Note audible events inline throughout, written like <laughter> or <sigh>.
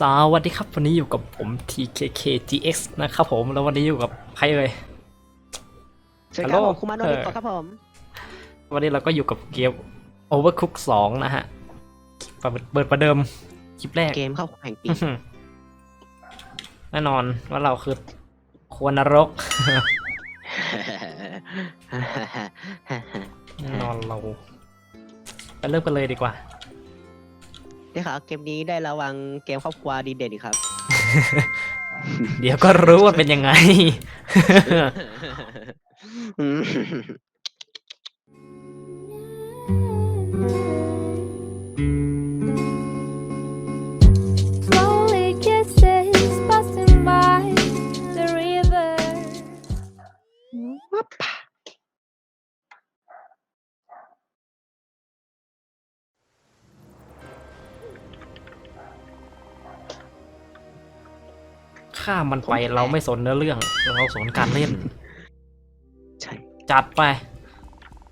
สวัสดีครับวันนี้อยู่กับผม TKKGX นะครับผมแล้ววันนี้อยู่กับใครเอ่ยสวัสดีครับฮัลโหลผมคุมาโนเอริอโตะครับผม วันนี้เราก็อยู่กับเกม Overcook 2 นะฮะเปิดเปิดประเดิมคลิปแรกเกมเข้าแห่งปีอื้อหือแน่นอนว่าเราคือควรนรกแน่นอนเราไปเริ่มกันเลยดีกว่า นี่ครับเกมนี้ได้ระวังเกมครอบครัวดีเด่นครับ เดี๋ยวก็รู้ว่าเป็นยังไง ข้ามมันไปเราไม่สนเนื้อเรื่อง เราสนการเล่น ใช่จัดไป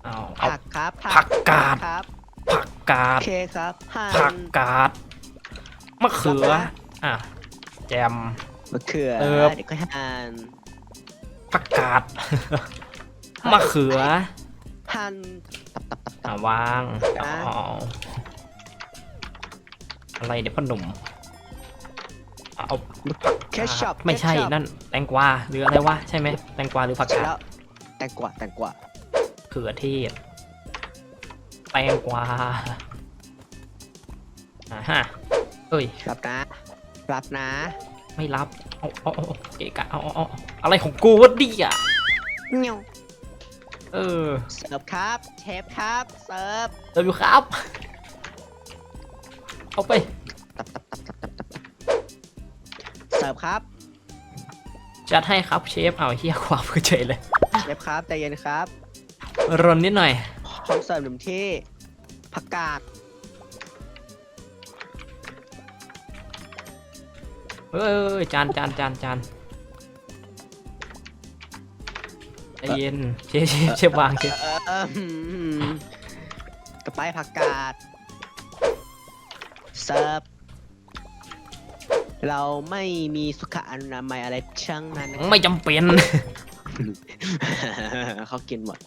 เอาเอาผักครับผักกาดครับผักกาโอดเคครับหั่นผักกาดมะเขืออะแจมมะเขือเออเดี๋ยวก็หั่นผักกาดมะเขือหั่นตับตับตับตัอะบวางอะเอาอะไรเดี๋ยวพ่อหนุ่ม เอาเคชัพไม่ใช่นั่นแตงกวาหรืออะไรวะใช่ไหมแตงกวาหรือผักใช่กาดแล้วแตงกวาแตงกวาเขือเทศแตงกวาอ่าฮะเอ้ยรับนะรับนะ ไม่รับเอาเอาเอาเอาเกะกะเอาเอาเอาอะไรของกูวะดิอะเงี้ยวเออเสิร์ฟครับเชฟครับเสิร์ฟเติมอยู่ครับ เอาไป ร์ฟครับจัดให้ครับเชฟเอาเฮียความเพื่อเฉยเลยเชฟครับใจเย็นครับรนนิดหน่อยพร้อมเสิร์ฟหนึ่งที่ผักกาดเอ้ยจานจานจานจานใจเย็นเชฟเชฟเชฟวางเชฟเออเออหืมต่อไปผักกาดเสิร์ฟ เราไม่มีสุขอนามัยอะไรช่างนั้นนะครับ ไม่จำเป็น เขากินหมด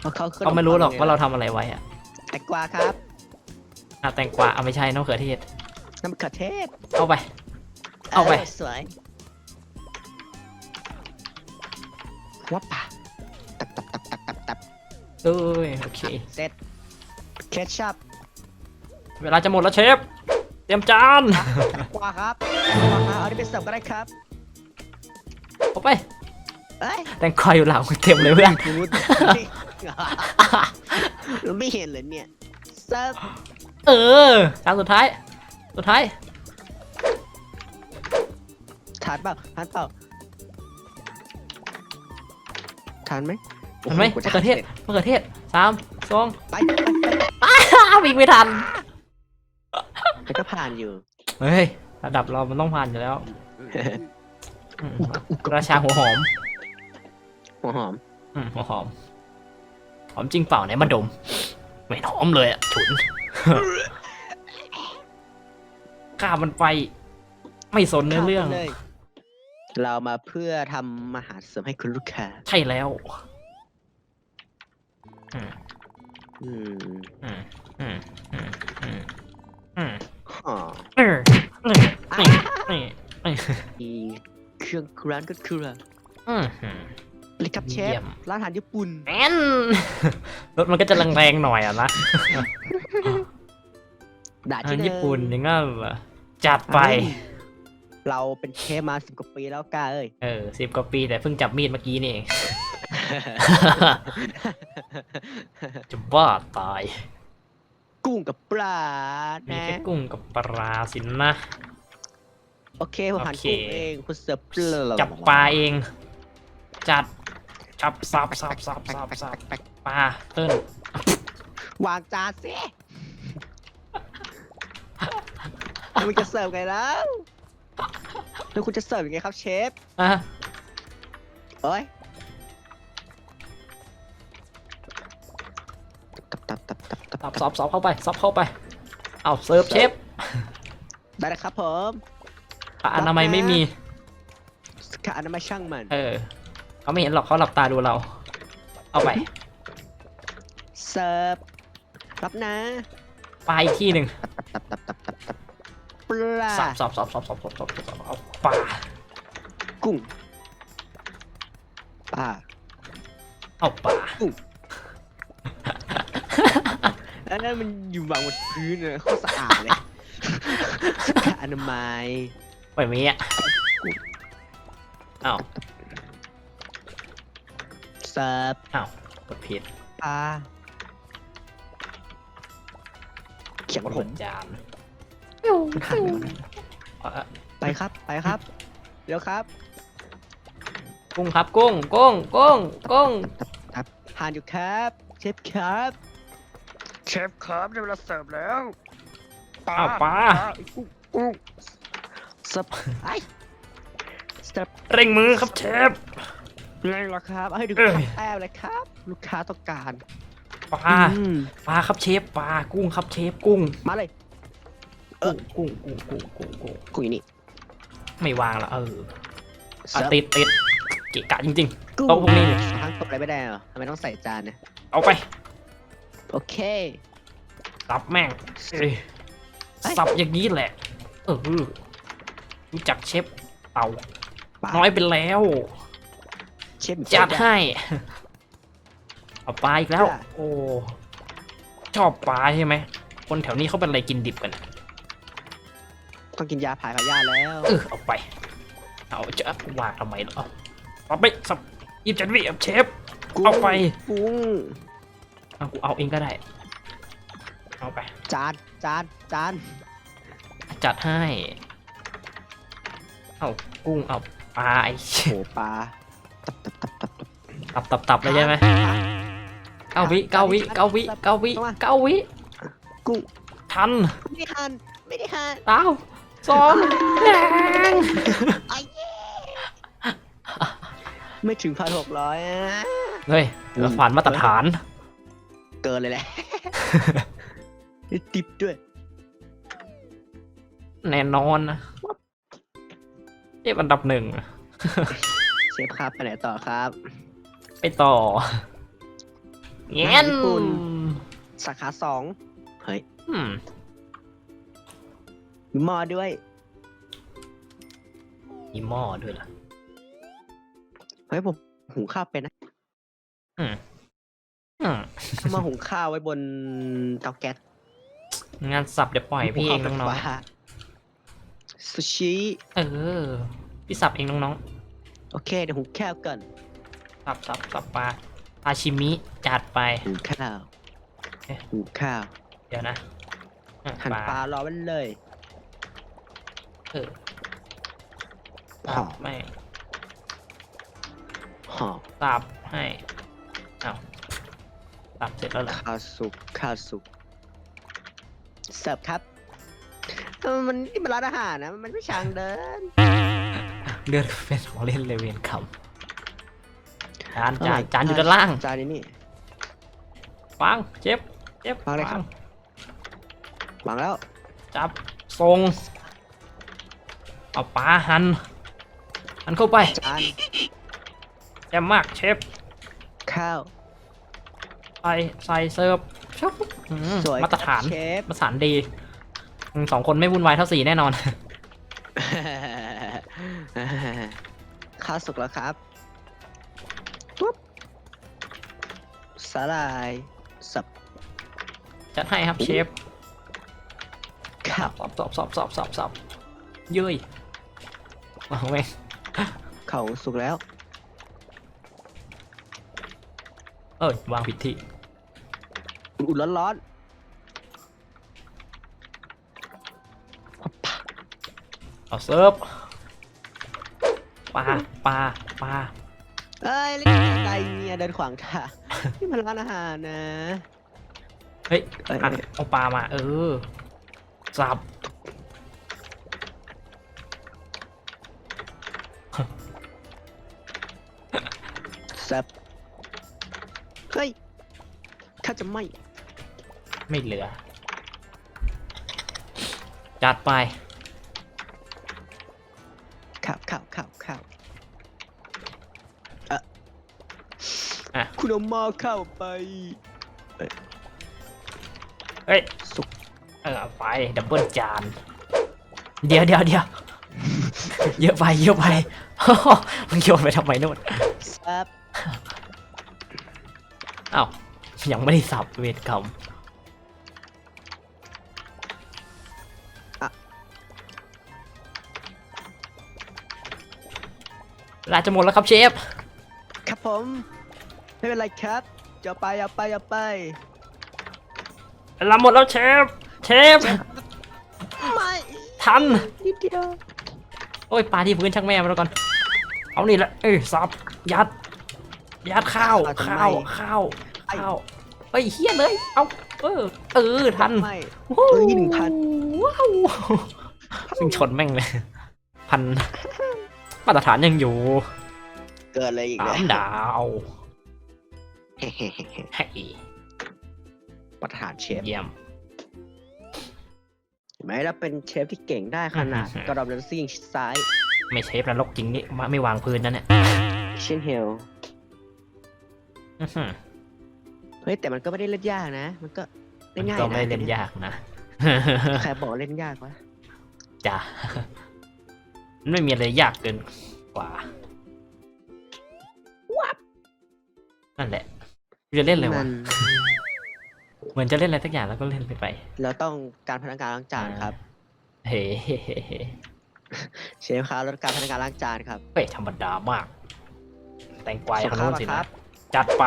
เพราะเขาขึ้นเขาไม่รู้หรอกว่าเราทำอะไรไว้อะแตงกวาครับ อะแตงกวาเอาไม่ใช่น้ำเขือเทศน้ำมะเขือเทศเอาไป เอาไป สวยวับปะตับตับตับตับตับตับเอ้ยโอเค เสร็จเคชัพเวลาจะหมดแล้วเชฟเต รียมจานแตงกวาครับแตงกวาครับเอาที่ไปเสิร์ฟก็ได้ครับเอาไปเอ้ยแตงกวาอยู่หลังเต็มเลยเพื่อนรู้เราไม่เห็นเลยเนี่ยเซิร์ฟเออจานสุดท้าย สุดท้ายทานเปล่าทานเปล่าทานไหมเห็นไหมโอ้มะโหเขือเทศมะเขือเทศสามสองไปไปไปไปอ้าววิ่งไม่ทัน ไปก็ผ่านอยู่ เฮ้ย ระดับเรามันต้องผ่านอยู่แล้วอืมราชาหัวหอมหัวหอม อืมหัวหอม หอมจริงเปล่าไหนมาดมไม่หอมเลยอะฉุนข้ามมันไป ไม่สนเนื้อเรื่องข้ามไปลยเรามาเพื่อทำอาหารเสริมให้คุณลูกค้า ใช่แล้วอืมอืมอืมอืมอืมอืมอื มอ๋อเออนี่นี่นี่นี่มีเครื่องร้านก็คืออะไรอืมเลยครับเชฟเยี่ยม ร้านอาหารญี่ปุ่นแอนรถมันก็จะแรงๆหน่อยอะนะด่าอาที่ญี่ปุ่นอย่างงั้นเหรอจัดไปเราเป็นเชฟมาสิบกว่าปีแล้วก้าเอ้ย เออสิบกว่าปีแต่เพิ่งจับมีดเมื่อกี้นี่เอง จะบ้าตาย กุ้งกับปลามีนะแค่กุ้งกับปลาสินนะ โอเคผมหั่นโอเค กุ้งเองคุณเสิร์ฟปลาจับปลาเอง จัดจับสับสับสับสับสับปลาเติ้ลวางจานสิแล้วมันจะเสิร์ฟไงแล้วแล้วคุณจะเสิร์ฟยังไงครับเชฟ อะเอ้ย สับสับสับเข้าไปสับเข้าไป เอาเสิร์ฟเชฟได้แล้วครับผมผ้าอนามัยไม่มีขาอนามัยช่างมันเออเขาไม่เห็นหรอกเขาหลับตาดูเรา เอาไปเสิร์ฟรับนะปลาอีกที่หนึ่งตับตับตับตับตับปลาสับสับสับสับสับสับสับสับเอาปลากุ้งปลาเอาปลาแล้ วนั่นมันอยู่วางบนพื้นเลยโคตรสะอาดเลยขาอนามัยไปมีอะอ้าวเสิร์ฟอ้าวกดผิดปลาเขียงกดผม จานมันหันไปแล้วนะ เอ่อไปครับ ไปครับ เดี๋ยวครับกุ้งครับกุ้งกุ้งกุ้งกุ้งครับทานอยู่ครับ เชฟครับ เชฟครับได้เวลาเสิร์ฟแล้วปลาอ้าวปลากุ้งกุ้งเสิร์ฟไอ้เสิร์ฟเร่งมือครับเชฟ ไงล่ะครับเอาให้ดูเอ้ยแต้มเลยครับ ลูกค้าต้องการปลาอืมปลาครับเชฟปลากุ้งครับเชฟกุ้งมาเลยเออกุ้งกุ้งกุ้งกุ้งกุ้งกุ้งกุ้งอยู่นี่ไม่วางละเอออะเสิร์ฟติดติดเกะกะจริงกุ้งโต๊ะพวกนี้เนี่ยทั้งตบอะไรไม่ได้เหรอทำไมต้องใส่จานเนี่ยๆ เอาไป โอเค สับแม่งเอ้ยเอ้ย สับอย่างนี้แหละ เออรู้จักเชฟเต่าปลาน้อยไปแล้วเชฟจัดให้ เอาปลาอีกแล้ว โอ้ ชอบปลาใช่ไหม คนแถวนี้เขาเป็นอะไรกินดิบกัน ต้องกินยาผายพยาธิแล้วเออเอาไป เอาจะวางทำไมล่ะเอาเอาไปสับยิบจันวิเชฟกุ้งเอาไป กุ้ง เอากูเอาเองก็ได้ เอาไป จานจานจานจัดให้ เอากุ้งเอาปลาไอ้โหปลาตับตับตับตับตับตับตับตับเลยใช่ไหมเก้าวิเก้าวิเก้าวิเก้าวิเก้าวิกุ้งทันไม่ได้หันไม่ได้หันเต้าสองแดงไม่ถึงพันหกร้อยเฮ้ยเราผ่านมาตรฐาน เกินเลยแหละ ติบด้วย แน่นอนนะเทียบอันดับหนึ่งเชฟครับไปไหนต่อครับ ไปต่อเงี้ยนญี่ปุ่น สาขาสองเฮ้ยอืมมีหม้อด้วย มีหม้อด้วยล่ะ เฮ้ยผมหุงข้าวเป็นนะ อืมเอา มาหุงข้าวไว้บนเตาแก๊สงานสับเดี๋ยวปล่อยพี่เองน้องหุข้าวไฟฟ้าซูชิๆเออ พี่สับเองน้องโอเคเดี๋ยวหุงข้าวก่อนๆสับสับสับปลาปลาชิมิจัดไปหุงข้าวเอ๊ะหุงข้าว เดี๋ยวนะอะหั่นปลารอไว้เลย เออห่อไม่ห่อสับให้ เอา สับเสร็จแล้วเหรอข้าวสุกข้าวสุกเสิร์ฟครับเออมันนี่มันร้านอาหารนะมันไม่ช่างเดินเลือดเป็นของเล่นเลยเวนคำจานจานจานอยู่ด้านล่างจานนี้นี่ ฟังเจ็บเจ็บวางเลยครับ วางแล้วจับทรงเอาปลาหันหันเข้าไปจานแจ่มมากเชฟข้าว ใส่ใส่เสิร์ฟชุบอืมสวยมาตรฐานครับเชฟ มาตรฐานดีอืมสองคนไม่วุ่นวายเท่าสี่แน่นอน ข้าวสุกแล้วครับปุ๊บสาลายสับจัดให้ครับเชฟข้าวสอบสอบสอบสอบสอบสอบเย้ยว้าวแม่งเขาสุกแล้ว เอ้ยวางผิดที่ อุ่นๆร้อนเอาเสิร์ฟปลาปลาปลาๆเอ้ยเล่นไก่เนี่ยเดินขวางทางนี่มันร้านอาหารนะเฮ้ยเอ้ยอัดเอาปลามา เออสับแซ่บเฮ้ยข้าจะไม่ ไม่เหลือ จัดไปข่าวข่าวข่าวข่าวอะคุณเอาหม้อข้าไปเฮ้ย สุกเออไป ดับเบิลจาน เดี๋ยวเดี๋ยวเดี๋ยว เยอะไปเยอะไป มันโยนไปทำไมน่นซัอ้าวยังไม่ได้สับเวทกรรม เวลาจะหมดแล้วครับเชฟ ครับผมไม่เป็นไรครับจะเอาไปเอาไปเอาไปเวลาหมดแล้วเชฟ เชฟ ไม่ทัน นิดเดียวโอ้ยปลาที่พื้นช่างแม่มาแล้วก่อน เอานี่แหละ เอ้ยสับ ยัด ยัดข้าว ข้าว ข้าว ข้าวเฮ้ยเฮี้ยเลย เอาเออ เออ ทันไม่โอ้เอ้ยหนึ่งพันว้าวซึ่งชนแม่งเลย พัน มาตรฐานยังอยู่เกิดอะไรอีกสาเนี่ยมดาวเฮ้ให้ประธานเชฟเยี่ยม เห็นไหมเราเป็นเชฟที่เก่งได้ขนาดอือหือกระดอบเลนซิ่งชิดซ้ายไม่เชฟนรกจริงนี่ไม่วางพื้นนั่นเนี่ยเช่นเฮลอื้อหือเฮ้ยแต่มันก็ไม่ได้เล่นยากนะ มันก็เล่นง่ายก็นะไม่ได้เล่นยากนะ ใครบอกเล่นยากวะจ้ะมัน ไม่มีอะไรยากเกินกว่านั่นแหละจะเล่นอะไรมัวะนเหมือนจะเล่นอะไรสักอย่างแล้วก็เล่นไปไป เราต้องการพนักงานล้างจานครับ เฮ้เฮ้เฮ้เฮ้เชฟครับเราต้องการพนักงานล้างจานครับเฮ้ยธรรมดามาก แตงกวายส่งคนข้าวนู้นมาสิครันะบจัดไป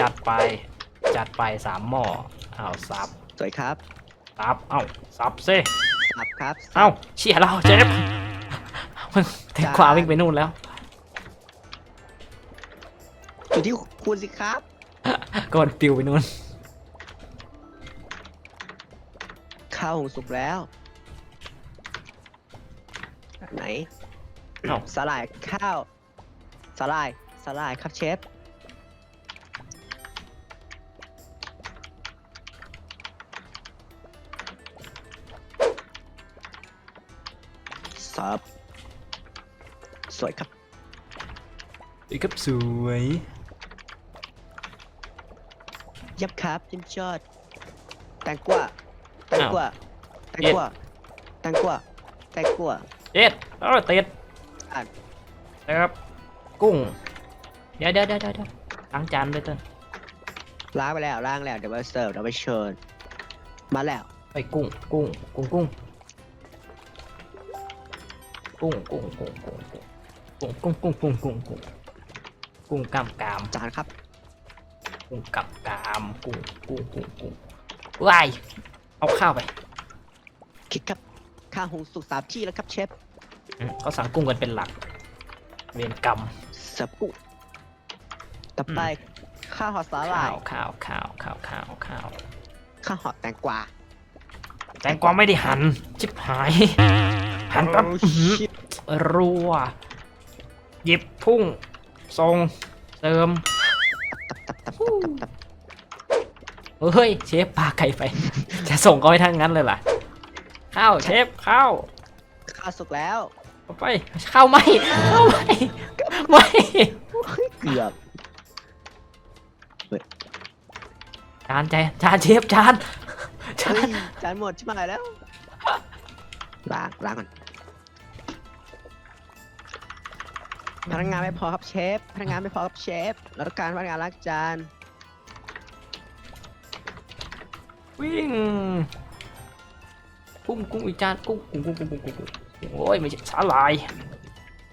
จัดไป จัดไปสามหม้ออ้าวซับสวยครับซับเอ้าซับซิสับครับ เอ้าเชี่ยเราเจฟมัน แตงกวาวิ่งไปนู่นแล้ว อยู่ที่คุณสิครับ ก็มันปิวไปนู่น ข้าวหุงสุกแล้ว ไหนเอ้า สลายข้าวสลายสลายครับเชฟ สับ สวยครับอีกครับสวยเยับครับยิมยอดแตงกวาแตงกวาแตงกวาแตงกวาแตงกวาเอ็ดเออติดอะนะครับ กุ้งเดี๋ยวเดี๋ยวเดี๋ยวเดี๋ยวล้างจานด้วยเต้นล้างไปแล้วล้างแล้วเดี๋ยวมาเสิร์ฟเดี๋ยวไปเชิญมาแล้วไปกุ้งกุ้งกุ้งกุ้งกุ้งกุ้งกุ้งกุ้งกุ้ง กุ้งกุ้งกุ้งกุ้งกุ้งกุ้งกามกามจานครับกุ้งกับกามกุ้งกุ้งกุ้งกุ้งว้ายเอาข้าวไปคิดครับข้าวหุงสุกสามที่แล้วครับเชฟอืมเขาสั่งกุ้งกันเป็นหลัก เวรกรรม สับกุ้งต่อไปข้าวห่อสาหร่าข้ายวข้าวข้าวข้าวข้าวข้าวข้าวห่อแตงกวาแตงกวาไม่ได้หั่นชิบหาย หั่นแป๊บโอ้อื้อหือชิบรัว หยิบพุ่งทรงเติมตับตับตับตับตับเฮ้ยเชฟปาไก่ไป จะส่งก็ไปทางนั้นเลยล่ะ ข้าวเชฟข้าวข้าวสุกแล้วเอาไปข้าวไหมข้าวไหมไม่เกือบจานใจจานเชฟจานจาเฮ้นยจานหมดชิบหายแล้วล้างล้างก่อน พนักงานไม่พอครับเชฟ พนักงานไม่พอครับเชฟเราต้องการพนักงานล้างจานวิ่งกุ้งกุ้งอีกจานกุ้งกุ้งกุ้งกุ้งกุ้งกุ้งกุ้งโอ้ยไม่ใช่สาลาย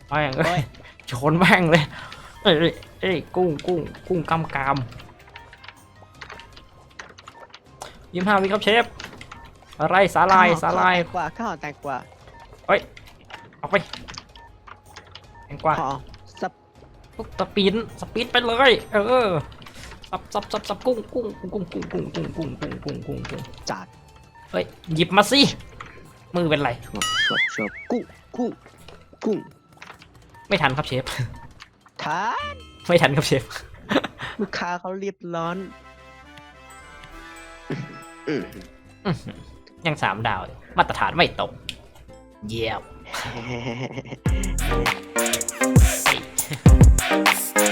แม่งเอ้ยชนแม่งเลยเอ้ยเอ้ยเอ้ยกุ้งกุ้งกุ้งกำกามยิ้มห้าวิครับเชฟอะไรสาลายสาลายข้วห่อแตงกว่าข้าวห่อแตงกว่าเอาไป แตงกวาห่อสับสปีนสปีนไปเลย เออสับสับสับสับกุ้งกุ้งกุ้งกุ้งกุ้งกุ้งกุ้งกุ้งกุ้งกุ้งกุ้งจานเฮ้ยหยิบมาสิมือเป็นไรชวบชวบชวบกุ้งกุ้งกุ้งไม่ทันครับเชฟทานไม่ทันครับเชฟลูกค้าเขารีบร้อนอืมยังสามดาวอยู่มาตรฐานไม่ตก เยี่ยมเฮ้ Yeah. <laughs>